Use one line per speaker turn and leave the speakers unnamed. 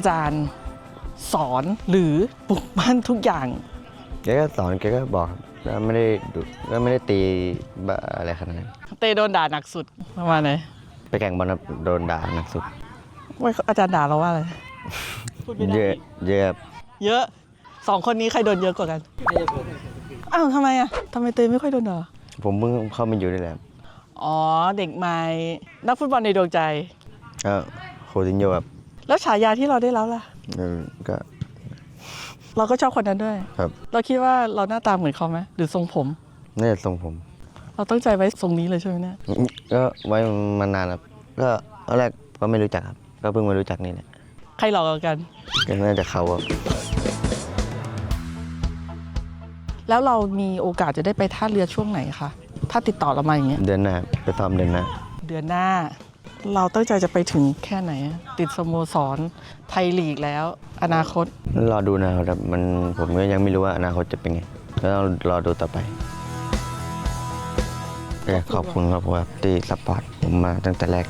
อาจารย์สอนหรือปลุกปั้นทุกอย่าง
แกก็สอนแกก็บอกครับแล้วไม่ได้ดุก็ไม่ได้ตีบ้าอะไรขนาดนั้น
เตโดนด่าหนักสุดประมาณไหน
ไปแข่งบอลครับโดนด่าหนักสุด
ว่าอาจารย์ด่าเราว่าอะไรพูดไม่ได้
เยอะเยอะครับ
เยอะสองคนนี้ใครโดนเยอะกว่ากันอ้าวทำไมอะทำไมเตยไม่ค่อยโดนด่า
ผมเพิ่งเข้ามาอยู่นี่แหละครับ
อ๋อเด็กใหม่นักฟุตบอลในดวงใจ
ก็โคตินโยครับ
แล้วฉายาที่เราได้แล้วล่ะ
เออก็
เราก็ชอบคนนั้นด้วย
ครับ
เราคิดว่าเราหน้าตาเหมือนเขาไหมหรือทรงผม
น่าจะทรงผม
เราตั้งใจไว้ทรงนี้เลยใช่ไหมเนี่ย
ก็ไว้มานานแล้วก็ตอนแรกก็ไม่รู้จักครับ ก็เพิ่งมารู้จักนี่แหละ
ใครหลอกกว่ากัน
ก็น่าจะเขาครับ
แล้วเรามีโอกาสจะได้ไปท่าเรือช่วงไหนคะถ้าติดต่อเรามาอย่างเงี้ย
เดือนหน้าไปซ้อมเดือนหน้า
เดือนหน้า เราตั้งใจจะไปถึงแค่ไหนอะติดสโมสรไทยลีกแล้ว อนาคต
รอดูนะครับมันผมก็ยังไม่รู้ว่าอนาคตจะเป็นไงก็ต้องรอดูต่อไปก็ขอบคุณครับว่าที่ซัพพอร์ตผมมาตั้งแต่แรก